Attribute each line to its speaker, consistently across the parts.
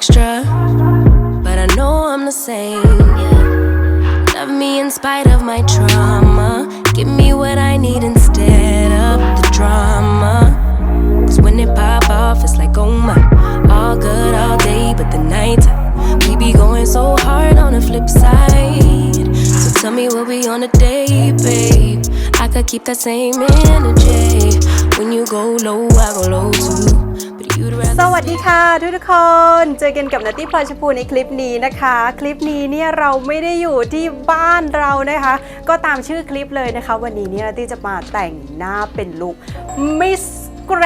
Speaker 1: extra, but I know I'm the same. Yeah. Love me in spite of my trauma. Give me what I need instead of the drama. Cause when it pop off, it's like, oh my, all good all day, but the night we be going so hard on the flip side. So tell me what we on a day, babe. I could keep that same energy. When you go low, I go low too.
Speaker 2: สวัสดีค่ะทุกทุกคน เจอกันกับนัตตี้พลอยชมพูในคลิปนี้นะคะ คลิปนี้เนี่ยเราไม่ได้อยู่ที่บ้านเรานะคะ ก็ตามชื่อคลิปเลยนะคะ วันนี้เนี่ยนัตตี้จะมาแต่งหน้าเป็นลุคมิส กร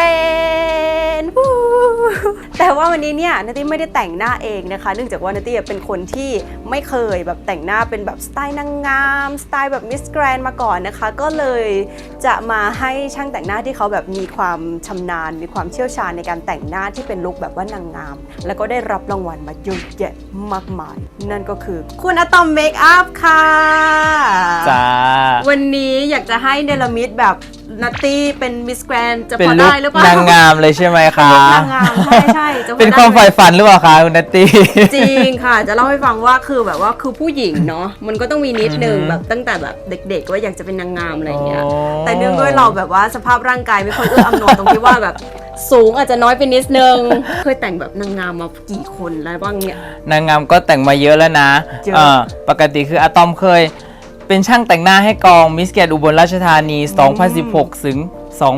Speaker 2: นวู้แต่ว่าวันนี้เนี่ยนัตตี้ไม่ได้แต่งหน้าเองนะคะ เนื่องจากว่านัตตี้เป็นคนที่ไม่เคยแบบแต่งหน้าเป็นแบบสไตล์นางงาม สไตล์แบบมิสแกรนมาก่อนนะคะ ก็เลยจะมาให้ช่างแต่งหน้าที่เขาแบบมีความชำนาญ มีความเชี่ยวชาญในการแต่งหน้าที่เป็นลุคแบบว่านางงาม แล้วก็ได้รับรางวัลมาเยอะแยะมากมาย นั่นก็คือคุณอะตอมเมคอัพค่ะ
Speaker 3: จ้า
Speaker 2: วันนี้อยากจะให้เนลมิดแบบนัตตี้เป็นมิสแกรนจะ
Speaker 3: เป็น
Speaker 2: พอ
Speaker 3: ลุ
Speaker 2: ได้
Speaker 3: ค
Speaker 2: หรือเปล่านา
Speaker 3: งงามเลยใช่ไหมคะ
Speaker 2: นางงามใช่ใช่จะพอ
Speaker 3: เป็นความ
Speaker 2: ได้ไห
Speaker 3: ใฝ่ฝันหรือเปล่าคะคุณนัตตี้
Speaker 2: จริงค่ะ จะเล่าให้ฟังว่าคือแบบว่าคือผู้หญิงเนาะมันก็ต้องมีนิดนึง
Speaker 3: อือฮึ
Speaker 2: แบบตั้งแต่แบบเด็กๆ ว่าอยากจะเป็นนางงามอะไรอย่างเงี้ย
Speaker 3: โอ้
Speaker 2: แต่เนื่องด้วยเราแบบว่าสภาพร่างกายไม่ค่อยเอื้ออำนวยตรงที่ว่าแบบสูงอาจจะน้อยไปนิดนึง เคยแต่งแบบนางงามมากี่คนแล้วบ้างเนี่ย
Speaker 3: นางงามก็แต่งมาเยอะแล้วนะ
Speaker 2: เยอะ
Speaker 3: เออปกติคืออะตอมเคย เป็นช่างแต่งหน้าให้กองมิสแกนอุบลราชธานี 2016 ถึง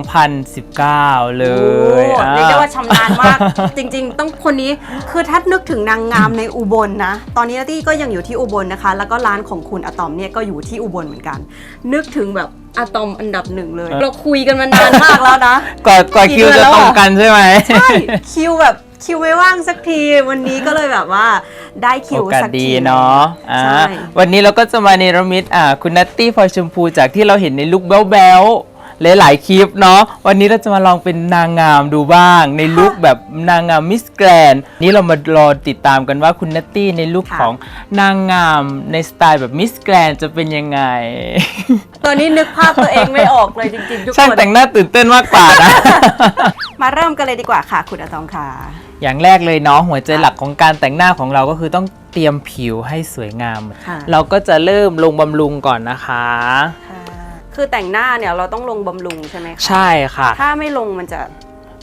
Speaker 3: 2019 เล
Speaker 2: โอ้
Speaker 3: ยอะ
Speaker 2: เรียกได้ว่าชำนาญมาก จริงๆ ต้องคนนี้คือถ้านึกถึงนางงามในอุบลนะ ตอนนี้นัตตี้ก็ยังอยู่ที่อุบลนะคะ แล้วก็ร้านของคุณอะตอมเนี่ยก็อยู่ที่อุบลเหมือนกัน นึกถึงแบบอะตอมอันดับหนึ่งเลย เราคุยกันมานานมากแล้วนะ
Speaker 3: กว่ากว่า
Speaker 2: กี่
Speaker 3: คิว
Speaker 2: เดือน
Speaker 3: จะ
Speaker 2: แล้ว
Speaker 3: ตรง
Speaker 2: อะ
Speaker 3: กันใช่ไหม
Speaker 2: ใช่ คิวแบบ คิวไม่ว่างสักทีวันนี้ก็เลยแบบว่าได้คิว
Speaker 3: โอกาส
Speaker 2: สัก
Speaker 3: ดี
Speaker 2: ที
Speaker 3: เนาะอ่า
Speaker 2: ใช่
Speaker 3: วันนี้เราก็จะมาเนรมิตอ่าคุณนัตตี้พลอยชมพูจากที่เราเห็นในลุคแบ๊วๆหลายๆคลิปเนาะวันนี้เราจะมาลองเป็นนางงามดูบ้าง ในลุคแบบนางงามมิสแกรนนี่เรามารอติดตามกันว่าคุณนัตตี้ในลุคของนางงามในสไตล์แบบมิสแกรนจะเป็นยังไง
Speaker 2: ตอนนี้นึกภาพตัวเองไม่ออกเลยจริงๆทุก
Speaker 3: ช่าง
Speaker 2: คน
Speaker 3: แต่งหน้าตื่นเต้นมากกว่านะ
Speaker 2: มาเริ่มกันเลยดีกว่าค่ะ คุณอะตอมค่ะ
Speaker 3: อย่างแรกเลยเนาะหัวใจหลักของการแต่งหน้าของเราก็คือต้องเตรียมผิวให้สวยงาม
Speaker 2: ค่ะ
Speaker 3: เราก็จะเริ่มลงบำรุงก่อนนะคะ
Speaker 2: ค่ะคือแต่งหน้าเนี่ยเราต้องลงบำรุงใช่ไหมคะ
Speaker 3: ใช่ค่ะ
Speaker 2: ถ้าไม่ลงมันจะ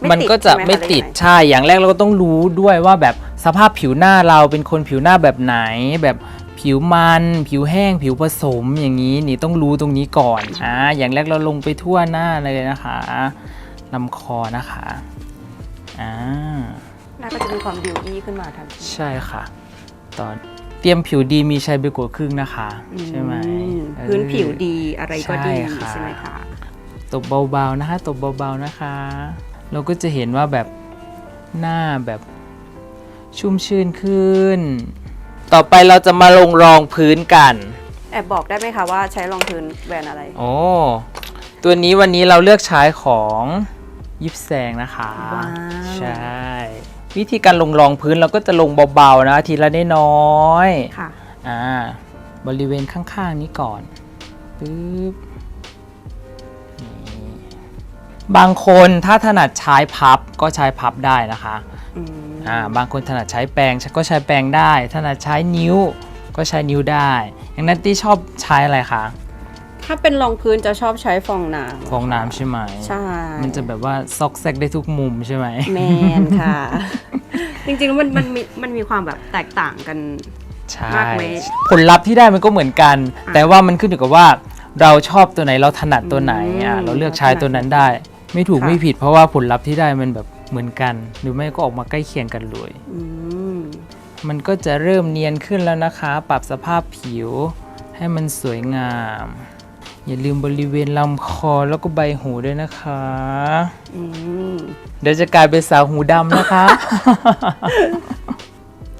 Speaker 2: ไมั
Speaker 3: นก็จะ
Speaker 2: ใช่ห
Speaker 3: ไม่ติด
Speaker 2: หรือยังง
Speaker 3: ใช่อย่างแรกเราก็ต้องรู้ด้วยว่าแบบสภาพผิวหน้าเราเป็นคนผิวหน้าแบบไหน แบบผิวมัน ผิวแห้ง ผิวผสมอย่างนี้นี่ต้องรู้ตรงนี้ก่อนอ่าอย่างแรกเราลงไปทั่วหน้าเลยนะคะลำคอนะคะอ่า
Speaker 2: ห น้าก็จะมีความดิวอี้ขึ้นมาทันที
Speaker 3: ใช่ค่ะ ตอนเตรียมผิวดีมีชัยไปกว่าครึ่งนะคะ ใช่ไหม
Speaker 2: อืม
Speaker 3: เออ
Speaker 2: พื้นผิวดีอะไรก็ดี
Speaker 3: ใช่ค่ะ
Speaker 2: ใช่ไหมคะ
Speaker 3: ตบเบาๆนะคะตบเบาๆนะคะ เราก็จะเห็นว่าแบบหน้าแบบชุ่มชื่นขึ้น ต่อไปเราจะมาลงรองพื้นกัน
Speaker 2: แอบบอกได้ไหมคะว่าใช้รองพื้นแบรนด์อะไร
Speaker 3: โอ้ ตัวนี้วันนี้เราเลือกใช้ของยิปแซงนะคะ
Speaker 2: ว้าว
Speaker 3: ใช่ วิธีการลงรองพื้นเราก็จะลงเบาๆนะทีละน้อยๆ
Speaker 2: ค่ะ
Speaker 3: อ่า บริเวณข้างๆนี้ก่อนปึ๊บนี่บางคนถ้าถนัดใช้พับก็ใช้พับได้นะคะ
Speaker 2: อืม
Speaker 3: อ่าบางคนถนัดใช้แปรงก็ใช้แปรงได้ ถนัดใช้นิ้วก็ใช้นิ้วได้อย่างนั้นที่ชอบใช้อะไรคะ
Speaker 2: ถ้าเป็นรองพื้นจะชอบใช้ฟองน้ำ
Speaker 3: ฟองน้ำใช่ไหม
Speaker 2: ใช่
Speaker 3: มันจะแบบว่าซอกแซกได้ทุกมุมใช่ไหม
Speaker 2: แมนค่ะ จริงๆแล้วมันมันมีมันมีความแบบแตกต่างกัน
Speaker 3: ใช่
Speaker 2: มากไหม
Speaker 3: ผลลัพธ์ที่ได้มันก็เหมือนกัน
Speaker 2: อะ
Speaker 3: แต่ว่ามันขึ้นอยู่กับว่าเราชอบตัวไหนเราถนัดตัวไหนอะ
Speaker 2: อืม
Speaker 3: เราเลือกใช้ตัวนั้นได้ ไม่ถูก
Speaker 2: ค่ะ
Speaker 3: ไม่ผิด เพราะว่าผลลัพธ์ที่ได้มันแบบเหมือนกัน หรือไม่ก็ออกมาใกล้เคียงกันเลย
Speaker 2: อืม
Speaker 3: มันก็จะเริ่มเนียนขึ้นแล้วนะคะ ปรับสภาพผิวให้มันสวยงาม อย่าลืมบริเวณลำคอแล้วก็ใบหูด้วยนะคะ
Speaker 2: อืม
Speaker 3: เดี๋ยวจะกลายเป็นสาวหูดำนะคะ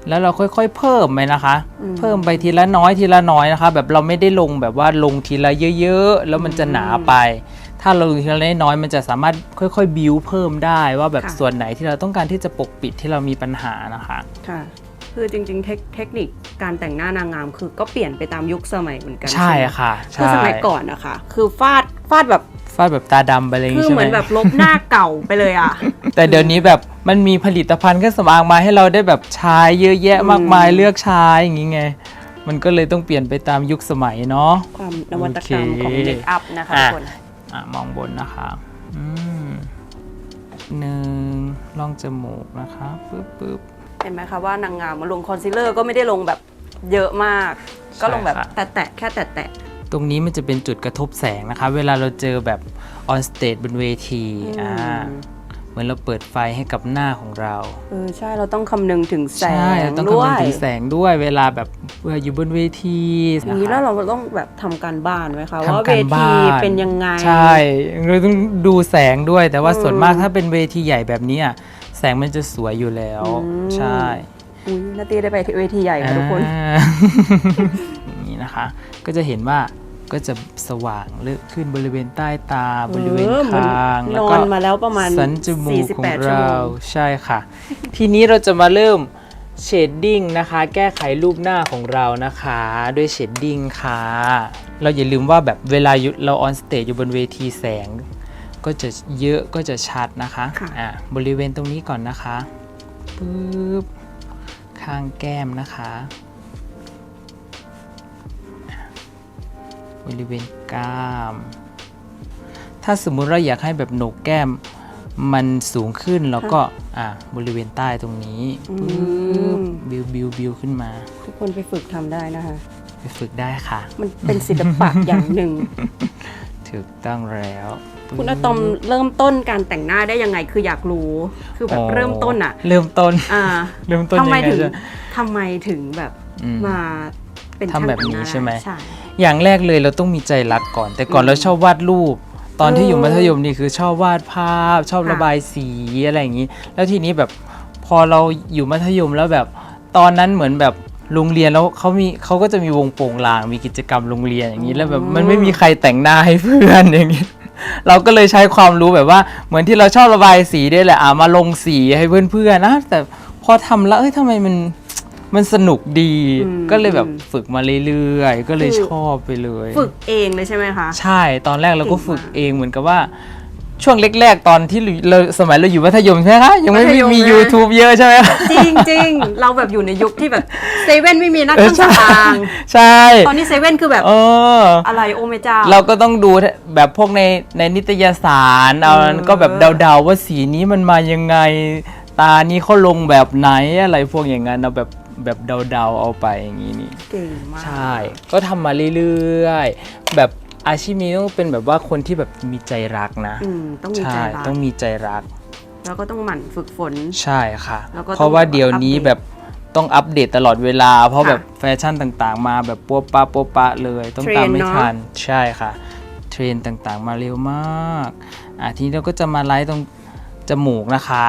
Speaker 3: แล้วเราค่อยๆ เพิ่มไปนะคะ เพิ่มไปทีละน้อยทีละน้อยนะคะ แบบเราไม่ได้ลงแบบว่าลงทีละเยอะๆ แล้วมันจะหนาไป ถ้าเราลงทีละน้อยๆมันจะสามารถค่อยๆ บิวเพิ่มได้ว่าแบบ
Speaker 2: ค่ะ
Speaker 3: ส่วนไหนที่เราต้องการที่จะปกปิดที่เรามีปัญหานะคะ
Speaker 2: ค่ะคือจริงๆเทคเทคนิคการแต่งหน้านางงาม คือก็เปลี่ยนไปตามยุคสมัยเหมือนกัน
Speaker 3: ใช่
Speaker 2: ไหม
Speaker 3: ค่ะ
Speaker 2: คือ
Speaker 3: ใช่
Speaker 2: สมัยก่อนนะคะคือฟาดฟาดแบบ
Speaker 3: ฟาดแบบตาดำไปเลยาง
Speaker 2: คือ
Speaker 3: งี้ใช่
Speaker 2: เห
Speaker 3: ไห
Speaker 2: มื
Speaker 3: ม
Speaker 2: อนแบบลบหน้าเก่าไปเลยอะ
Speaker 3: แต่เดี๋ยวนี้แบบมันมีผลิตภัณฑ์เครื่องสำอางมาให้เราได้แบบใช้เยอะแยะมากมายเลือกใช้อย่างงี้ไง มันก็เลยต้องเปลี่ยนไปตามยุคสมัยเนาะ
Speaker 2: ความนวัตกรรมของ
Speaker 3: โอเค
Speaker 2: เมคอัพนะคะ
Speaker 3: อะ
Speaker 2: ทุกคน
Speaker 3: อะมองบนนะคะอืมหนึ่งล่องจมูกนะคะปึ๊บปึ๊บ
Speaker 2: เห็นไหมคะว่านางงามมาลงคอนซีลเลอร์ก็ไม่ได้ลงแบบเยอะมาก ก็ลงแบบ
Speaker 3: ใช่ค่ะ
Speaker 2: แตะๆแค่แตะ
Speaker 3: ตรงนี้มันจะเป็นจุดกระทบแสงนะคะเวลาเราเจอแบบออนสเตจบนเวที
Speaker 2: ๆ
Speaker 3: อ่า
Speaker 2: อืม
Speaker 3: เหมือนเราเปิดไฟให้กับหน้าของเรา
Speaker 2: เออใช่เราต้องคำนึงถึงแส
Speaker 3: ใช่
Speaker 2: ง
Speaker 3: เราต้อง
Speaker 2: ด้ว
Speaker 3: คำนึง
Speaker 2: ย
Speaker 3: ถึงแสงด้วยเวลาแบบเวลาอยู่บนเวที
Speaker 2: อย่างนี้แล้วเราต้องแบบทำการบ้านไหมคะว่า
Speaker 3: ทำ
Speaker 2: เว
Speaker 3: การ
Speaker 2: ที
Speaker 3: บ้าน
Speaker 2: เป็นยังไง
Speaker 3: ใช่เราต้องดูแสงด้วยแต่ว่า
Speaker 2: อืม
Speaker 3: ส่วนมากถ้าเป็นเวทีใหญ่แบบนี้อะแส งมันจะสวยอยู่แล้ว
Speaker 2: อืม
Speaker 3: ใช่
Speaker 2: อุ้ยนาตีได้ไปเวทีใหญ่ค่ะทุกคน
Speaker 3: อ่า อย่างนี้นะคะ ก็จะเห็นว่าก็จะสว่างเลือกขึ้นบริเวณใต้ตาบริเวณ
Speaker 2: เออเหมือน
Speaker 3: คาง
Speaker 2: น
Speaker 3: แล้ว
Speaker 2: อ
Speaker 3: ก็
Speaker 2: นมาแล้วประมาณ
Speaker 3: สันจมูกของ
Speaker 2: 48ชั่ว
Speaker 3: เรา
Speaker 2: โมง
Speaker 3: ใช่ค่ะ ทีนี้เราจะมาเริ่มเชดดิ้งนะคะ แก้ไขรูปหน้าของเรานะคะ ด้วยเชดดิ้งค่ะ เราอย่าลืมว่าแบบเวลาอยู่เราออนสเตจอยู่บนเวทีแสง ก็จะเยอะก็จะชัดนะคะ
Speaker 2: ค่ะ
Speaker 3: อะบริเวณตรงนี้ก่อนนะคะปึ๊บข้างแก้มนะคะ บริเวณกล้าม ถ้าสมมุติเราอยากให้แบบโหนกแก้มมันสูงขึ้นแล้วก็อะบริเวณใต้ตรงนี้
Speaker 2: อื
Speaker 3: ปึ๊บ
Speaker 2: ม
Speaker 3: บิวบิวบิวขึ้นมา
Speaker 2: ทุกคนไปฝึกทำได้นะคะ
Speaker 3: ไปฝึกได้ค่ะ
Speaker 2: มันเป็นศิลปะอย่างหนึ่ง
Speaker 3: ถูกต้องแล้วปึ๊บ
Speaker 2: คุณอะตอมเริ่มต้นการแต่งหน้าได้ยังไงคืออยากรู้ คือแบบเริ่มต้นอะ
Speaker 3: เริ่มต้น
Speaker 2: อ่า
Speaker 3: เริ่มต้น
Speaker 2: ทำไม
Speaker 3: ยังไง
Speaker 2: ถึง
Speaker 3: จ๊ะ
Speaker 2: ทำไมถึงแบบ
Speaker 3: อืม
Speaker 2: มาเป็น
Speaker 3: ทำแบบนี้
Speaker 2: ช่างต่งา
Speaker 3: ใช่ไหม
Speaker 2: ใช่
Speaker 3: อย่างแรกเลยเราต้องมีใจรักก่อน แต่ก่อน
Speaker 2: อืม
Speaker 3: เราชอบวาดรูป ตอนที่อยู่
Speaker 2: เออ
Speaker 3: มัธยมนี่คือชอบวาดภาพ ชอบ
Speaker 2: ค่ะ
Speaker 3: ระบายสีอะไรอย่างนี้ แล้วทีนี้แบบพอเราอยู่มัธยมแล้วแบบตอนนั้นเหมือนแบบ โรงเรียนแล้วเขามีเขาก็จะมีวงโปงลางมีกิจกรรมโรงเรียนอย่างนี้แล้วแบบมันไม่มีใครแต่งหน้าให้เพื่อนอย่างนี้เราก็เลยใช้ความรู้แบบว่า เหมือนที่เราชอบระบายสีด้วยแหละอะมาลงสีให้เพื่อนๆนะแต่พอทำแล้วเอ้ยทำไมมันมันสนุกดี
Speaker 2: อืม
Speaker 3: ก็เลยแบบฝึกมาเรื่อยๆ ก็เลย
Speaker 2: คือ
Speaker 3: ชอบไปเลย
Speaker 2: ฝึกเองเลยใช่ไหมคะ
Speaker 3: ใช่ตอนแรกเราก็
Speaker 2: เก่งมาก
Speaker 3: ฝึกเองเหมือนกับว่า ช่วงแรกๆ ตอนที่เราสมัยเราอยู่มัธยมใช่ไหมคะยังไม่
Speaker 2: มัธยม
Speaker 3: มี
Speaker 2: นะ
Speaker 3: YouTube เยอะใช่ไหมคะ
Speaker 2: จริงจริงๆ เราแบบอยู่ในยุคที่แบบเซเว่นไม่มีนัก
Speaker 3: เออ
Speaker 2: เครื่องสำอาง
Speaker 3: ใช่
Speaker 2: ตอนนี้เซเว่นคือแบบ
Speaker 3: เออ
Speaker 2: อะไรโอเมเจ้า
Speaker 3: เราก็ต้องดูแบบพวกในในนิตยสารเอา
Speaker 2: เออ
Speaker 3: ก็แบบเดาๆว่าสีนี้มันมายังไง ตานี้เขาลงแบบไหนอะไรพวกอย่างนั้นเราแบบแบบเดาๆเอาไปอย่างนี้นี่
Speaker 2: เก่งมาก
Speaker 3: ใช่ ก็ทำมาเรื่อยๆ แบบ อาชีพนี้ต้องเป็นแบบว่าคนที่แบบมีใจรักนะ
Speaker 2: อืมต้องมีใจ
Speaker 3: ใช่
Speaker 2: รัก
Speaker 3: ต้องมีใจรัก
Speaker 2: แล้วก็ต้องหมั่นฝึกฝน
Speaker 3: ใช่ค่ะ
Speaker 2: แล้วก็
Speaker 3: เพราะว่า
Speaker 2: ต้อง
Speaker 3: เดี๋ยวนี้
Speaker 2: อัปเดต
Speaker 3: แบบต้องอัปเดตตลอดเวลา เพราะ
Speaker 2: ค่ะ
Speaker 3: แบบแฟชั่นต่างๆ มาแบบปัวปะปัวปะเลย ต้อง
Speaker 2: เทรนด์
Speaker 3: ตามไม่
Speaker 2: เนอะ
Speaker 3: ทันใช่ค่ะ เทรนด์ต่างๆ มาเร็วมากอะทีนี้เราก็จะมาไล่ตรงจมูกนะคะ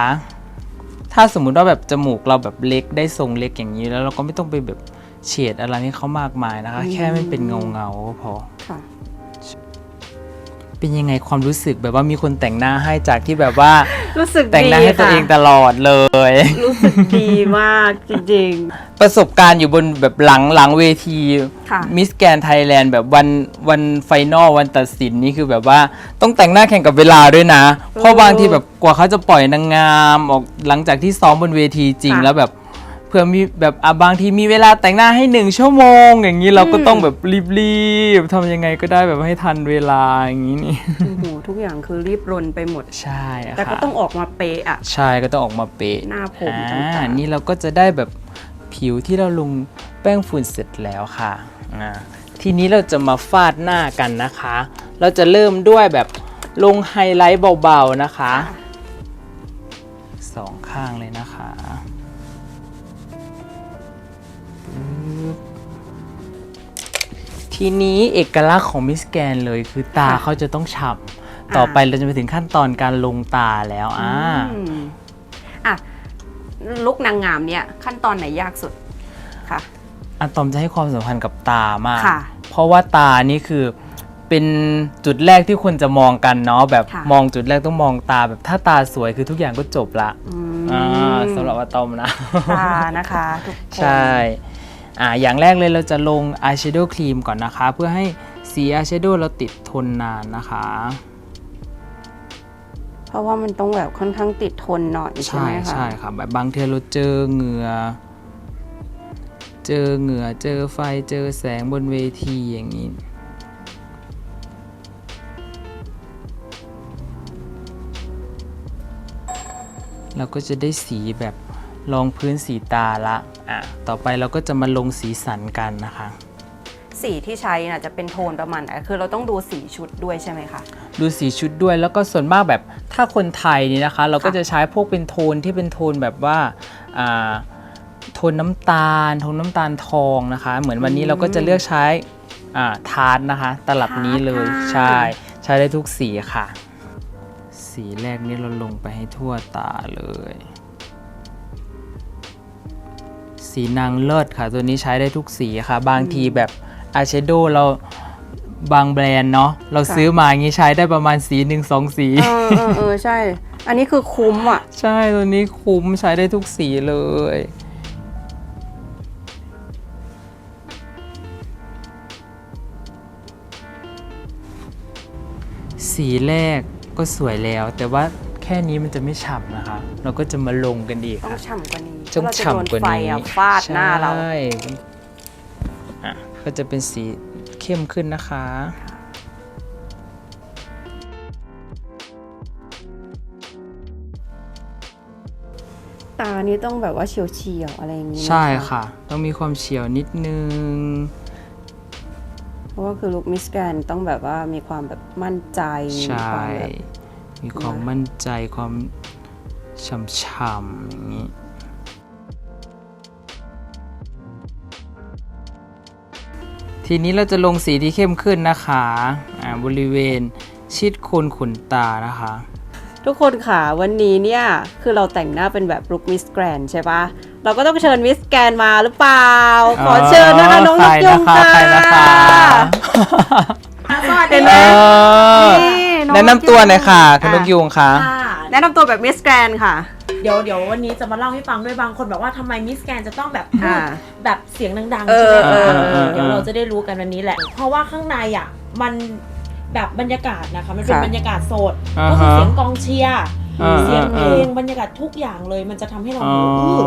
Speaker 3: ถ้าสมมุติว่าแบบจมูกเราแบบเล็กได้ทรงเล็กอย่างนี้แล้วเราก็ไม่ต้องไปแบบเฉดอะไรให้เขามากมายนะคะ แค่ไม่เป็นเงาเงาๆก็พอ
Speaker 2: ค่ะ
Speaker 3: เป็นยังไงความรู้สึกแบบว่ามีคนแต่งหน้าให้จากที่แบบว่า
Speaker 2: รู้สึก
Speaker 3: แต่งหน้า
Speaker 2: ดี
Speaker 3: ให้ตัว
Speaker 2: ค่ะ
Speaker 3: เองตลอดเลย
Speaker 2: รู้สึกดีมากจริง
Speaker 3: ประสบการณ์อยู่บนแบบหลังหลังเวที
Speaker 2: ค่ะ
Speaker 3: มิสแกนไทยแลนด์แบบวันวันไฟนอลวันตัดสินนี่คือแบบว่าต้องแต่งหน้าแข่งกับเวลาด้วยนะ เพราะบางทีแบบกว่าเขาจะปล่อยนางงามออกหลังจากที่ซ้อมบนเวทีจริง
Speaker 2: ค่ะ
Speaker 3: แล้วแบบ เพื่อมีแบบอะบางทีมีเวลาแต่งหน้าให้หนึ่งชั่วโมง อย่างนี้เราก็ต้องแบบรีบๆทำยังไงก็ได้แบบให้ทันเวลาอย่างนี้นี่
Speaker 2: ๆโอ้โหทุกอย่างคือรีบรนไปหมด
Speaker 3: ใช่อะ
Speaker 2: แต่ก็
Speaker 3: ค่ะ
Speaker 2: ต้องออกมาเป๊ะอะ
Speaker 3: ใช่ก็ต้องออกมาเป๊ะ
Speaker 2: หน้าผม
Speaker 3: อ่
Speaker 2: ต่างๆ
Speaker 3: นี่เราก็จะได้แบบผิวที่เราลงแป้งฝุ่นเสร็จแล้วค่ะอ่าทีนี้เราจะมาฟาดหน้ากันนะคะ เราจะเริ่มด้วยแบบลงไฮไลท์เบาๆนะคะสองข้างเลยนะคะ ทีนี้เอกลักษณ์ของมิสแกนเลยคือตา
Speaker 2: ค่ะ
Speaker 3: เขาจะต้องฉ่ำต่อไปเราจะไปถึงขั้นตอนการลงตาแล้วอ่า
Speaker 2: อืมอะลุกนางงามเนี่ยขั้นตอนไหนยากสุดค่ะ
Speaker 3: อะตอมจะให้ความสำคัญกับตามาก
Speaker 2: ค่ะ
Speaker 3: เพราะว่าตานี่คือเป็นจุดแรกที่คนจะมองกันเนาะแบบ
Speaker 2: ค่ะ
Speaker 3: มองจุดแรกต้องมองตาแบบถ้าตาสวยคือทุกอย่างก็จบละ
Speaker 2: อืม
Speaker 3: อ่าสำหรับอะตอมนะ
Speaker 2: ตานะคะทุกคน
Speaker 3: ใช่ อ่าอย่างแรกเลยเราจะลงอายแชโดว์ครีมก่อนนะคะ เพื่อให้สีอายแชโดว์เราติดทนนานนะคะ
Speaker 2: เพราะว่ามันต้องแบบค่อนข้างติดทนหน่อยใช่
Speaker 3: ใช่
Speaker 2: ไหมคะ
Speaker 3: ใช่ครับแบบบางเทเราเจอเหงื่อเจอเหงื่อเจอไฟเจอแสงบนเวทีอย่างนี้ เราก็จะได้สีแบบ รองพื้นสีตาละอะต่อไปเราก็จะมาลงสีสันกันนะคะ
Speaker 2: สีที่ใช้น่ะจะเป็นโทนประมาณไหนคือเราต้องดูสีชุดด้วยใช่ไหมคะ
Speaker 3: ดูสีชุดด้วยแล้วก็ส่วนมากแบบถ้าคนไทยนี่นะคะ เราก็จะใช้พวกเป็นโทนที่เป็นโทนแบบว่าอ่าโทนน้ำตาล โทนน้ำตาลทองนะคะ เหมือนวันนี้เราก็จะเลือกใช้อ่าทาร์ตนะคะ ตลับนี้เลย
Speaker 2: ทาร์ตค่ะ
Speaker 3: ใช่ใช้ได้ทุกสีค่ะ สีแรกนี่เราลงไปให้ทั่วตาเลย สีนางเลิศค่ะ ตัวนี้ใช้ได้ทุกสีค่ะ บางทีแบบอายแชโดว์เราบางแบรนด์เนาะเราซื้อมาอย่างนี้ใช้ได้ประมาณสีหนึ่งสองสี
Speaker 2: เออเออเออใช่ อันนี้คือคุ้มอะ
Speaker 3: ใช่ตัวนี้คุ้มใช้ได้ทุกสีเลย สีแรกก็สวยแล้ว แต่ว่าแค่นี้มันจะไม่ฉ่ำนะคะ เราก็จะมาลงกันอีก
Speaker 2: ต้อง
Speaker 3: ค่ะ
Speaker 2: ฉ่ำกว่านี้
Speaker 3: ต้อง
Speaker 2: เพราะเราจะโดน
Speaker 3: ฉ่ำกว่า
Speaker 2: ไฟ
Speaker 3: นี้
Speaker 2: อะฟาดหน้าเรา
Speaker 3: ใช่อะก็จะเป็นสีเข้มขึ้นนะคะ
Speaker 2: ตานี้ต้องแบบว่าเฉียวเฉียวๆอะไรอย่างนี้น
Speaker 3: ใช่ค่ะ ต้องมีความเฉียวนิดนึง
Speaker 2: เพราะว่าคือลุคมิสแกนต้องแบบว่ามีความแบบมั่นใจ
Speaker 3: ใช่
Speaker 2: มีความแบบ
Speaker 3: มีความมั่นใจความช่ำๆอย่างนี้ ทีนี้เราจะลงสีที่เข้มขึ้นนะคะอ่าบริเวณชิดโคนขนตานะคะ
Speaker 2: ทุกคนค่ะวันนี้เนี่ย คือเราแต่งหน้าเป็นแบบลุคมิสแกรนใช่ปะเราก็ต้องเชิญมิสแกรนมาหรือเปล่า ขอเชิญนะคะน้องนกยุง
Speaker 3: ใคร
Speaker 2: ค่ะ
Speaker 3: นะคะ
Speaker 2: สวัส
Speaker 3: เอ
Speaker 2: ดีนะ
Speaker 3: อ
Speaker 2: นี่น้อง
Speaker 3: แนะนำตัวหน่อยค่ะคุณนก
Speaker 2: อะ
Speaker 3: ยุงค่ะ
Speaker 4: ค่ะ
Speaker 2: แนะนำตัวแบบมิสแกรนค่ะ
Speaker 4: เดี๋ยวเดี๋ยววันนี้จะมาเล่าให้ฟังด้วยบางคนบอกว่าทำไมมิสแกนจะต้องแบบพู
Speaker 2: อ่า
Speaker 4: ดแบบเสียงดังๆ
Speaker 2: เอ
Speaker 4: ใช่
Speaker 2: อ
Speaker 4: ไหม
Speaker 2: เอ
Speaker 4: คะ
Speaker 2: อเออ
Speaker 4: เดี๋ยวเราจะได้รู้กันวันนี้แหละ เพราะว่าข้างในอะมันแบบบรรยากาศนะคะมันเป็น
Speaker 2: ค่ะ
Speaker 4: บรรยากาศสด
Speaker 3: อ่าฮะ
Speaker 4: ก็คือเสียงกองเชียร์
Speaker 3: อ่า
Speaker 4: เสียงเพลง
Speaker 3: อ่า
Speaker 4: บรรยากาศทุกอย่างเลย มันจะทำให้เรา
Speaker 3: อ๋อ
Speaker 4: หูอื้อ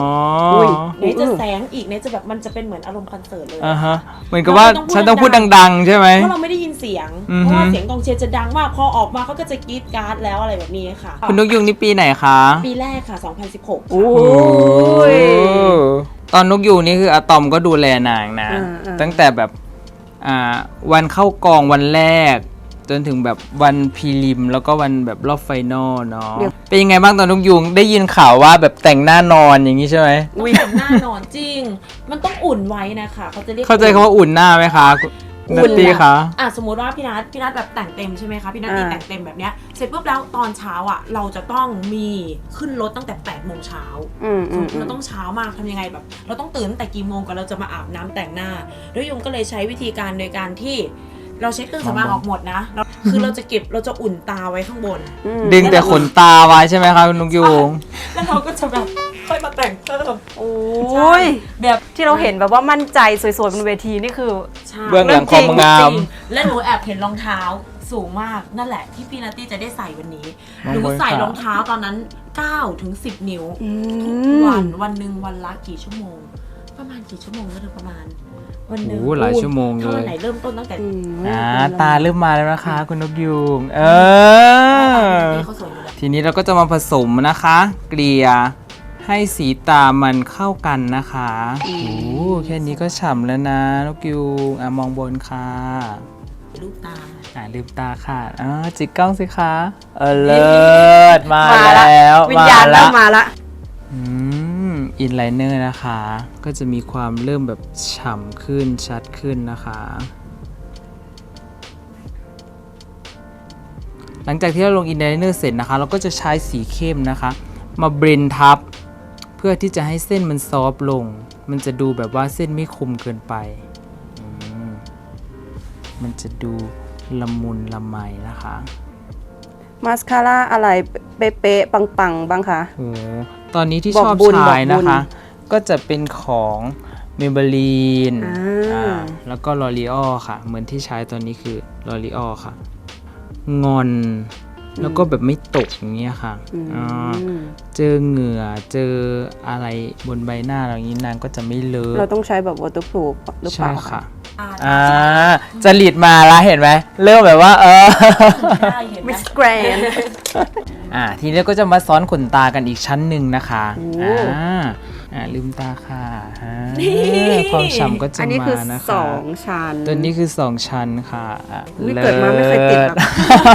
Speaker 2: อุ้ย
Speaker 4: ไหนจะแสงอีกไหนจะแบบมันจะเป็นเหมือนอารมณ์คอนเสิร์ตเลย
Speaker 3: อ่าฮะเหมือนกับว่า
Speaker 4: เราต้องพูด
Speaker 3: ฉันต้องพูด
Speaker 4: ดังๆ
Speaker 3: ดังๆ ใช่ไหม
Speaker 4: เพราะเราไม่ได้ยิน เสียง
Speaker 3: อือฮึ
Speaker 4: เพราะว่าเสียงกองเชียร์จะดังมากพอออกมาเขาก็จะกรี๊ดกราร์ดแล้วอะไรแบบนี้ค่ะ
Speaker 3: คุณนกยุงนี่ปีไหนคะ
Speaker 4: ปีแรกค่ะ 2016
Speaker 2: โอ้
Speaker 3: โอ้
Speaker 2: ย
Speaker 3: ตอนนกยูงนี่คืออะตอมก็ดูแลนางนะ
Speaker 2: อ่าอ่า
Speaker 3: ตั้งแต่แบบอ่าวันเข้ากองวันแรก จนถึงแบบวันพรีลิม แล้วก็วันแบบรอบไฟนอลเนาะ เป็นยังไงบ้างตอนนกยูงได้ยินข่าวว่าแบบแต่งหน้านอนอย่างนี้ใช่ไหม
Speaker 4: ต้องแต่งหน้านอนจริง มันต้องอุ่นไว้นะคะเขาจะเรียก
Speaker 3: เข้าใจคำว่าอุ่นหน้าไหมคะคุณ นัตตี้คะ
Speaker 4: อะสมมติว่าพี่นัทพี่นัทแบบแต่งเต็มใช่ไหมคะพี่นัท
Speaker 2: อ่า
Speaker 4: นี่แต่งเต็มแบบเนี้ยเสร็จปุ๊บแล้วตอนเช้าอะเราจะต้องมีขึ้นรถตั้งแต่8ปดโมงเช้า
Speaker 2: อืมอืมอืม
Speaker 4: เราต้องเช้ามากทำยังไงแบบ เราต้องตื่นตั้งแต่กี่โมงก่อนเราจะมาอาบน้ำแต่งหน้าด้วยยงก็เลยใช้วิธีการโดยการที่ เราเช็คเครื่องสำอางออกหมดนะเราคือเราจะเก็บเราจะอุ่นตาไว้ข้างบน
Speaker 2: อืม
Speaker 3: ดึงแต่ขนตาไว้ใช่ไหมคะคุณนกยูง
Speaker 4: แล้วเราก็จะแบบ ค่อยมาแต่งเพิ่ม
Speaker 2: โอ้ย
Speaker 4: แบบ
Speaker 2: ที่เราเห็นแบบว่ามั่นใจสวยๆบนเวทีนี่คือ
Speaker 4: ใช่
Speaker 3: เบื้องหลังความงาม
Speaker 4: จริและหนูแอบเห็นรองเท้าสูงมากนั่นแหละที่พี่นัตตี้จะได้ใส่วันนี้
Speaker 3: มอง
Speaker 4: หนู
Speaker 3: บน
Speaker 4: ใส่
Speaker 3: ขา
Speaker 4: รองเท้าตอนนั้น9ถึง10 นิ้ว
Speaker 2: อื
Speaker 4: ทุก
Speaker 2: ม
Speaker 4: วันวันหนึ่งวันละกี่ชั่วโมง ประมาณกี่ชั่วโมงก็ถึงประมาณวันหนึ่ง
Speaker 3: โอ้หลายชั่วโมง
Speaker 4: ถ้า
Speaker 3: เล
Speaker 4: วัน
Speaker 3: ย
Speaker 4: ไหนเริ่มต้นตั้งแต่
Speaker 2: อืม
Speaker 3: อ่าตาเริ่มมาแล้วนะคะ คุณนกยูงเออ
Speaker 4: พี่เขาสวยอยู่แล้ว
Speaker 3: ทีนี้เราก็จะมาผสมนะคะ เกลี่ย ให้สีตามันเข้ากันนะคะโอ้แค่นี้ก็ฉ่ำแล้วนะนกยูงอะมองบนค่ะ
Speaker 4: รูปตา
Speaker 3: อะลืมตาค่ะอ่าจิกกล้องสิคะเออเลิศมา
Speaker 2: มาละ
Speaker 3: แล้ว
Speaker 2: วิญญาณเริ่มมาละ
Speaker 3: อืมอินไลเนอร์นะคะ ก็จะมีความเริ่มแบบฉ่ำขึ้นชัดขึ้นนะคะหลังจากที่เราลงอินไลเนอร์เสร็จนะคะ เราก็จะใช้สีเข้มนะคะ มาเบรนทับ เพื่อที่จะให้เส้นมันซอฟต์ลง มันจะดูแบบว่าเส้นไม่คมเกินไปอืมมันจะดูละมุนละไมนะคะ
Speaker 2: มาสคาร่าอะไรเป๊ะๆปังๆ บ้างคะ
Speaker 3: โอ้ตอนนี้ที่
Speaker 2: บอก
Speaker 3: ชอบ
Speaker 2: บุญ
Speaker 3: ใช้
Speaker 2: บอกบุญ
Speaker 3: นะคะ ก็จะเป็นของเมเบลีน
Speaker 2: อ่า
Speaker 3: แล้วก็ลอรีออค่ะ เหมือนที่ใช้ตอนนี้คือลอรีออค่ะ งอน แล้วก็แบบไม่ตกอย่างเงี้ยค่ะ
Speaker 2: อื
Speaker 3: อ่า
Speaker 2: ม
Speaker 3: เจอเหงื่อเจออะไรบนใบหน้าเราอย่างนี้นางก็จะไม่เลอะ
Speaker 2: เราต้องใช้แบบ waterproof หรือเป
Speaker 3: ใช่
Speaker 2: ล่า
Speaker 3: ค่ะ
Speaker 4: อ่า
Speaker 3: อ่าจริตมาแล้วเห็นไหมเริ่มแบบว่า เออ
Speaker 4: ได้เห็นไหม
Speaker 2: มิสแกรน
Speaker 3: อ่าทีนี้ก็จะมาซ้อนขนตากันอีกชั้นหนึ่งนะคะ
Speaker 2: โอ้
Speaker 3: อ่า อ่าลืมตาค่ะอ่าความฉ่ำก็จะ
Speaker 2: อันนี้
Speaker 3: มา
Speaker 2: คือ
Speaker 3: นะคะ
Speaker 2: สองชั้น
Speaker 3: ตัวนี้คือสองชั้นค่ะอะ
Speaker 2: อุ๊ยเกิดมาไม่เคยติดแบบ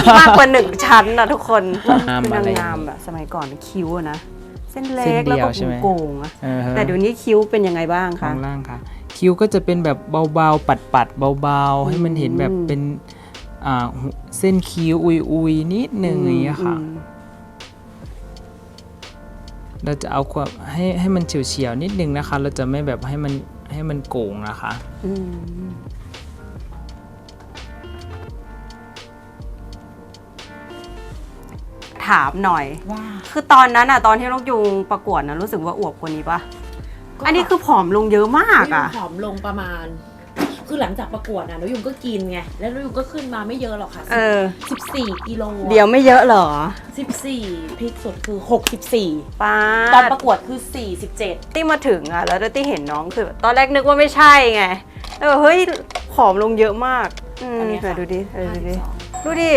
Speaker 3: ลิศ
Speaker 2: มากกว่าหนึ่งชั้นนะทุกคน
Speaker 3: งาม
Speaker 2: คือนาง
Speaker 3: อะไร
Speaker 2: งามแบบสมัยก่อนคิ้วอะนะ เส้นเล็
Speaker 3: เส้น
Speaker 2: ก
Speaker 3: เดี
Speaker 2: แล้ว
Speaker 3: ยว
Speaker 2: ก็
Speaker 3: ใช่ไหม
Speaker 2: โก่งๆอะ
Speaker 3: เออฮะ
Speaker 2: แต่เดี๋ยวนี้คิ้วเป็นยังไงบ้างคะ
Speaker 3: ข้างล่างค่ะ คิ้วก็จะเป็นแบบเบาๆ ปัดๆ เบาๆ ให้มันเห็นแบบเป็นอ่าหุเส้นคิ้วอุยๆ นิดนึงอย่างเงี้ยค่ะ
Speaker 2: อืม
Speaker 3: เราจะเอาความให้ให้มันเฉียวๆนิดนึงนะคะ เราจะไม่แบบให้มันให้มันโก่งนะคะ
Speaker 2: อืมถามหน่อย
Speaker 4: ว่า
Speaker 2: คือตอนนั้นอะตอนที่นกยูงประกวดนะรู้สึกว่าอวบกว่านี้ปะอันนี้คือผอมลงเยอะมากอะ
Speaker 4: ผอมลงประมาณ คือหลังจากประกวดอะน้องยุงก็กินไง แล้วน้องยุงก็ขึ้นมาไม่เยอะหรอกค่ะ
Speaker 2: เออ
Speaker 4: สิบสี่กิโล
Speaker 2: เดี๋ยวไม่เยอะเหรอ
Speaker 4: สิบสี่พีคสุดคือหกสิบสี่
Speaker 2: ป้า
Speaker 4: ตอนประกวดคือสี่สิบเจ็ด
Speaker 2: ตี้มาถึงอะแล้วตี้เห็นน้องคือแบบตอนแรกนึกว่าไม่ใช่ไงเออเฮ้ยผอมลงเยอะมากอืม
Speaker 4: อันนี้
Speaker 2: เดี๋ยว
Speaker 4: ค่ะ
Speaker 2: ดูดิเออดูดิ ดูดิ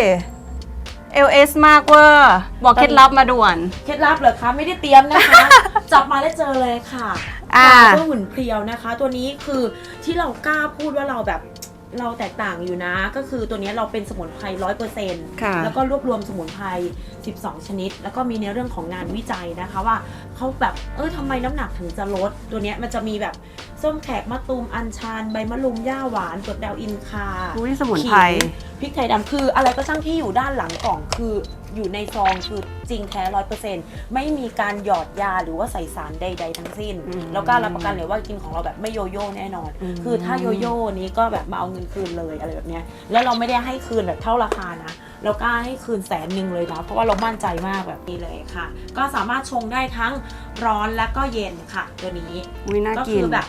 Speaker 2: LS มากเวอร์บอกเคล็ดลับมาด่วน
Speaker 4: เคล็ดลับเหรอคะไม่ได้เตรียมนะคะ จับมาได้เจอเลยค่ะ
Speaker 2: อ่า
Speaker 4: ก็หุ่นเพรียวนะคะ ตัวนี้คือที่เรากล้าพูดว่าเราแบบเราแตกต่างอยู่นะ ก็คือตัวนี้เราเป็นสมุนไพรร้อยเปอร์เซ็นต์
Speaker 2: ค่ะ
Speaker 4: แล้วก็รวบรวมสมุนไพร 12 ชนิด แล้วก็มีในเรื่องของงานวิจัยนะคะว่าเขาแบบเออทำไมน้ำหนักถึงจะลด ตัวเนี้ยมันจะมีแบบส้มแขกมะตูมอัญชันใบมะลุมหญ้าหวานกดดาวอินคา
Speaker 2: อุ้ยสมุนไพร
Speaker 4: พริกไทยดำคืออะไรก็ช่างที่อยู่ด้านหลังกล่องคืออยู่ในซองคือจริงแท้ร้อยเปอร์เซ็นต์ไม่มีการหยอดยาหรือว่าใส่สารใด ๆ ทั้งสิ้น
Speaker 2: อืม
Speaker 4: แล้วก็รับประกันเลยว่ากินของเราแบบไม่โยโย่แน่นอน
Speaker 2: อืม
Speaker 4: คือถ้าโยโย่นี้ก็แบบมาเอาเงินคืนเลยอะไรแบบเนี้ยแล้วเราไม่ได้ให้คืนแบบเท่าราคานะเรากล้าให้คืนแสนหนึ่งเลยนะเพราะว่าเรามั่นใจมากแบบนี้เลยค่ะ ก็สามารถชงได้ทั้งร้อนและก็เย็นค่ะ ตัวนี้
Speaker 2: อุ้ยน่า
Speaker 4: ก็
Speaker 2: กิ
Speaker 4: คื
Speaker 2: น
Speaker 4: อแบบ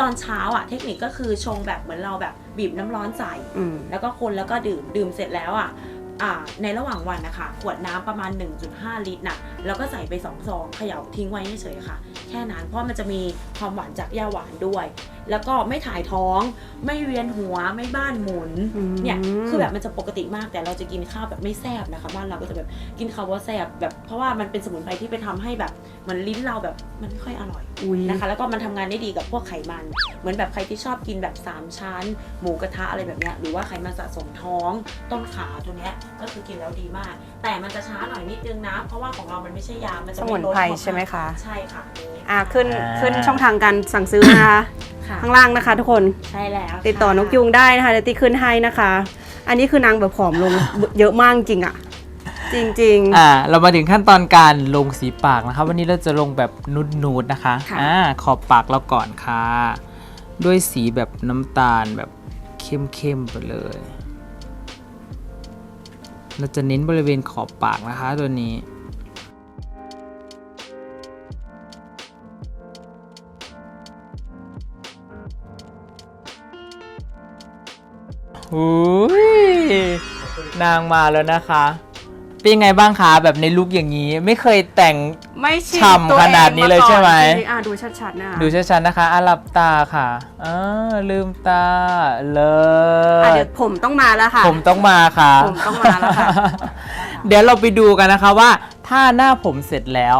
Speaker 4: ตอนเช้าอะเทคนิคก็คือชงแบบเหมือนเราแบบบีบน้ำร้อนใส่
Speaker 2: อืม
Speaker 4: แล้วก็คนแล้วก็ดื่มดื่มเสร็จแล้วอะอ่าในระหว่างวันนะคะ ขวดน้ำประมาณ 1.5 ลิตรน่ะแล้วก็ใส่ไป2ซองเขย่าทิ้งไว้เฉยๆค่ะ แค่นั้นเพราะมันจะมีความหวานจากย่าหวานด้วยแล้วก็ไม่ถ่ายท้อง ไม่เวียนหัวไม่บ้านหมุน
Speaker 2: อืม
Speaker 4: เนี่ยคือแบบมันจะปกติมากแต่เราจะกินข้าวแบบไม่แซบนะคะบ้านเราก็จะแบบกินข้าวว่าแซบแบบเพราะว่ามันเป็นสมุนไพรที่ไปทำให้แบบเหมันลิ้นเราแบบมันไม่ค่อยอร่อย
Speaker 2: อุ้ย
Speaker 4: นะคะ แล้วก็มันทำงานได้ดีกับพวกไขมัน เหมือนแบบใครที่ชอบกินแบบ3ชั้น หมูกระทะอะไรแบบเนี้ยหรือว่าไขมันสะสมท้องต้นขาตัวเนี้ยก็คือกินแล้วดีมาก แต่มันจะช้าหน่อยนิดนึงนะ เพราะว่าของเรามันไม่ใช่ยามันจะ
Speaker 2: สมุนไพรใช่ไหมคะ
Speaker 4: ใช่ค่ะ
Speaker 2: อะขึ้น
Speaker 3: อ่า
Speaker 2: ขึ้นช่องทางการสั่งซื้อนะคะ
Speaker 4: ค่ะ
Speaker 2: ข้างล่างนะคะ ทุกคน
Speaker 4: ใช่แล้ว
Speaker 2: ติดต่อนก
Speaker 4: ค่ะ
Speaker 2: ยุงได้นะคะเดี๋ยวตีขึ้นให้นะคะ อันนี้คือนางแบบผอมลงเยอะมากจริงอะจริง
Speaker 3: อ่าเรามาถึงขั้นตอนการลงสีปากนะคะวันนี้เราจะลงแบบนูดๆนะคะ
Speaker 2: ค่ะ
Speaker 3: อ่าขอบปากเราก่อนค่ะ ด้วยสีแบบน้ำตาลแบบเข้มๆไปเลย เราจะเน้นบริเวณขอบปากนะคะตัวนี้ อุ้ยนางมาแล้วนะคะ เป็นยังไงบ้างคะแบบในลุคอย่างนี้ ไม่เคยแต่ง
Speaker 2: ๆไม่ชิน
Speaker 3: ฉ่ำ
Speaker 2: ตัว
Speaker 3: ขนาดนี้เลยใช่ไหม
Speaker 2: จริงๆอะดูชัดๆนะคะ
Speaker 3: ดูชัดๆนะคะอะหลับตาค่ะอ่าลืมตาเล
Speaker 2: อะ
Speaker 3: ย
Speaker 2: เดี๋ยวผมต้องมาแล้วค่ะ
Speaker 3: ผมต้องมาค่ะ
Speaker 2: ผมต้องมาแล้วค่ะ
Speaker 3: เดี๋ยวเราไปดูกันนะคะว่า ถ้าหน้าผมเสร็จแล้ว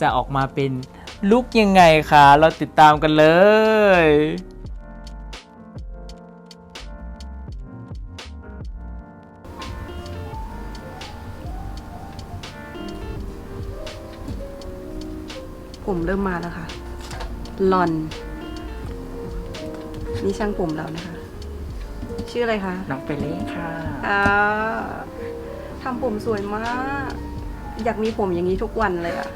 Speaker 3: จะออกมาเป็นลุคยังไงคะ เราติดตามกันเลย
Speaker 2: ผมเริ่มมาแล้วค่ะลอน นี่ช่างผมเรานะคะ ชื่ออะไรคะ
Speaker 3: น้องไปเล่ค่ะ
Speaker 2: อ่าทำผมสวยมาก อยากมีผมอย่างนี้ทุกวันเลยอะ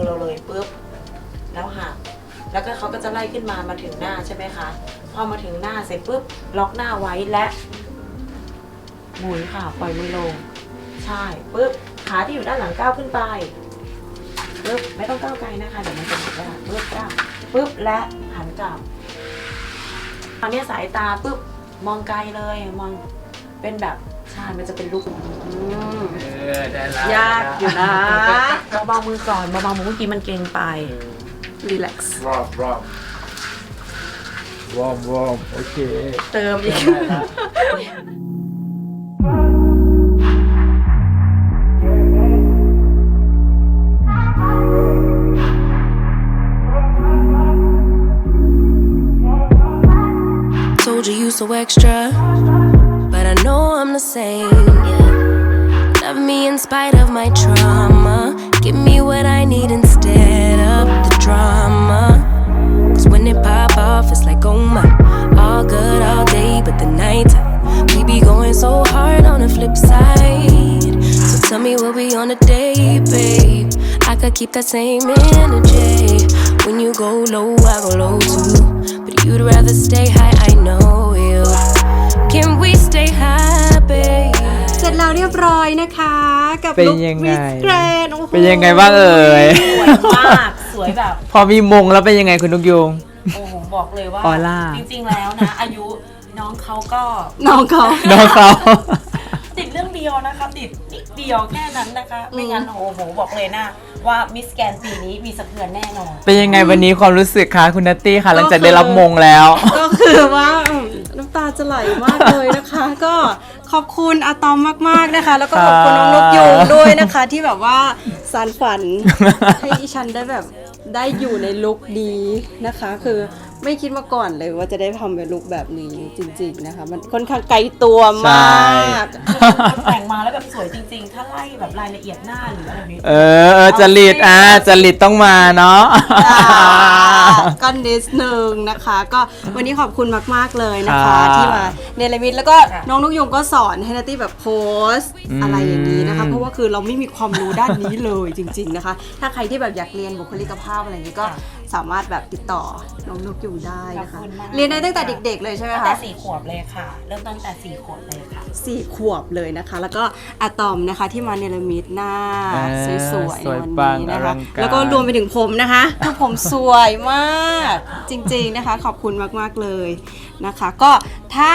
Speaker 4: องตามมือเราเลยปุ๊บแล้วหักแล้วก็เขาก็จะไล่ขึ้นมามาถึงหน้าใช่ไหมคะพอมาถึงหน้าเสร็จปุ๊บล็อกหน้าไว้และหมุนค่ะปล่อยมือลง ใช่ปุ๊บขาที่อยู่ด้านหลังก้าวขึ้นไปปุ๊บไม่ต้องก้าวไกลนะคะเดี๋ยวมันจะหลุดได้ปุ๊บก้าวปุ๊บและหันกลับตอนนี้สายตาปุ๊บมองไกลเลยมองเป็นแบบใช่มันจะเป็นลูก
Speaker 3: เออได้ละ
Speaker 2: ยากอยู่นะ
Speaker 4: เบาๆมือก่อนเบาๆมือเมื่อกี้มันเกรงไป
Speaker 2: รีแลกซ์
Speaker 3: วอร์มวอร์มวอร์มวอร์มโอเค
Speaker 2: เติมอีก
Speaker 1: Told you you so extra, but I know I'm the same. Yeah. Me in spite of my trauma. Give me what I need instead of the drama. Cause when it pop off, it's like, oh my, all good all day, but the night we be going so hard on the flip side. So tell me what we on a day, babe. I could keep that same energy. When you go low, I go low too. But you'd rather stay high, I know
Speaker 2: เสร็จแล้วเรียบร้อยนะคะ กับ
Speaker 3: เป็น
Speaker 2: ลุค
Speaker 3: ยังไง
Speaker 2: มิสแกรนโอ้โห
Speaker 3: เป็นยังไงบ้างเอ่ย
Speaker 4: สวยมาก สวยแบบ
Speaker 3: พอมีมงแล้วเป็นยังไงคุณนุกยุง
Speaker 4: โอ้โหบอกเลยว่า
Speaker 3: ออร่า
Speaker 4: จริง ๆ แล้วนะ อายุน้องเขาก็
Speaker 2: น้องเขา
Speaker 3: น้องเขา
Speaker 4: ติดเรื่องเดียวนะคะ ติดนิดเดียวแค่นั้นนะคะ ไม่งั้น โอ้โห บอกเลยนะ ว่ามิสแกนปีนี้มีสะเทือนแน่นอน
Speaker 3: เป็นยังไงวันนี้ความรู้สึกคะคุณนัตตี้คะหลังจากได้รับมงแล้ว
Speaker 2: ก็คือว่าอืมน้ำตาจะไหลมากเลยนะคะ ก็ ขอบคุณอะตอมมาก ๆ นะคะ แล้วก็ขอบคุณน้องนกยูงด้วยนะคะ ที่แบบว่าสารฝันให้ดิฉันได้แบบได้อยู่ในลุคดีนะคะ คือ ไม่คิดมาก่อนเลยว่าจะได้ทำเป็นลุคแบบนี้จริงๆนะคะ มันค่อนข้างไกลตัวมาก
Speaker 4: แต่งมาแล้วแบบสวยจริงๆ ถ้าไล่แบบรายละเอียดหน้าหรืออะไรแบบนี้
Speaker 3: เออเออจริตอะจริตต้องมาเนาะ
Speaker 2: อ่าก็นิดนึงนะคะ ก็วันนี้ขอบคุณมากๆเลยนะคะ
Speaker 3: ค่ะ
Speaker 2: ที่มาเนรมิตแล้วก็
Speaker 4: ค่ะ
Speaker 2: น้องนุกยงก็สอนให้นาตี้แบบโพสต์
Speaker 3: อืม
Speaker 2: อะไรอย่างนี้นะคะ เพราะว่าคือเราไม่มีความรู้ด้านนี้เลยจริง ๆนะคะ ถ้าใครที่แบบอยากเรียนบุคลิกภาพอะไรอย่างนี้ก็ สามารถแบบติดต่อน้องนุกยงได้นะคะ
Speaker 4: ขอบคุณมาก
Speaker 2: เรียนได้ตั้งแต่เด็ก ๆ เลยใช่ไหม
Speaker 4: ตั้งแต่
Speaker 2: คะ
Speaker 4: สี่ขวบเลยค่ะ เริ่มตั้งแต่สี่ขวบเลยค่ะ
Speaker 2: สี่ขวบเลยนะคะ แล้วก็อะตอมนะคะที่มาเนรมิตหน้า
Speaker 3: อ่า
Speaker 2: สวยๆ
Speaker 3: ส
Speaker 2: ใน
Speaker 3: วย
Speaker 2: วัน
Speaker 3: ปัง
Speaker 2: นี้นะ
Speaker 3: อลั
Speaker 2: คะ
Speaker 3: งการ
Speaker 2: แล้วก็รวมไปถึงผมนะคะคือผมสวยมากจริงๆนะคะ ขอบคุณมากๆเลยนะคะ ก็ถ้า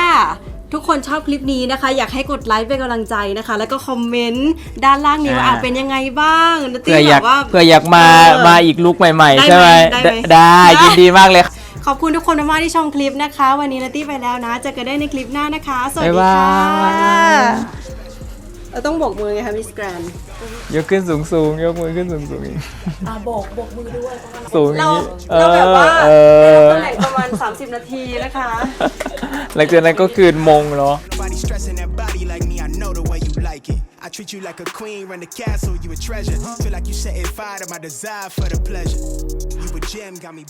Speaker 2: ทุกคนชอบคลิปนี้นะคะ อยากให้กดไลค์เป็นกำลังใจนะคะ แล้วก็คอมเมนต์ด้านล่างนี้ว่า
Speaker 3: อ่า
Speaker 2: อะเป็นยังไงบ้างนัตตี้
Speaker 3: เผื่ออยาก
Speaker 2: แบบว่า
Speaker 3: เผื่ออยากมา
Speaker 2: เออ
Speaker 3: มาอีกลุกใหม่
Speaker 2: ได้
Speaker 3: ๆใช่ไหม
Speaker 2: ไหมได้ไหม
Speaker 3: ได้
Speaker 2: ได้
Speaker 3: ยินดีมากเลย
Speaker 2: ขอบคุณทุกคนมากๆที่ชมคลิปนะคะ วันนี้นัตตี้ไปแล้วนะเจอกันได้ในคลิปหน้านะคะ สวัสดีค่ะ
Speaker 3: บ๊ายบาย
Speaker 2: เราต้องบอกมือไงคะมิสแกรน
Speaker 3: ยกขึ้นสูงสูงๆยกมือขึ้นสูงสูงๆอีก
Speaker 4: อ่าโบกโบกมือด้วยเพราะว่า
Speaker 3: สูงอย่าง
Speaker 2: เรา
Speaker 3: นี้
Speaker 2: เราแบบว่า
Speaker 3: เอ
Speaker 2: ได้รับ
Speaker 3: อ
Speaker 2: ตำแหน่งประมาณ 30 นาทีนะคะ
Speaker 3: หลังจากนั้นก็คืนมงเนาะ
Speaker 5: Nobody stressing that body like me, I know the way you like it. I treat you like a queen, run the castle, you a treasure. Feel like you setting fire to my desire for the pleasure. You a gem, got me.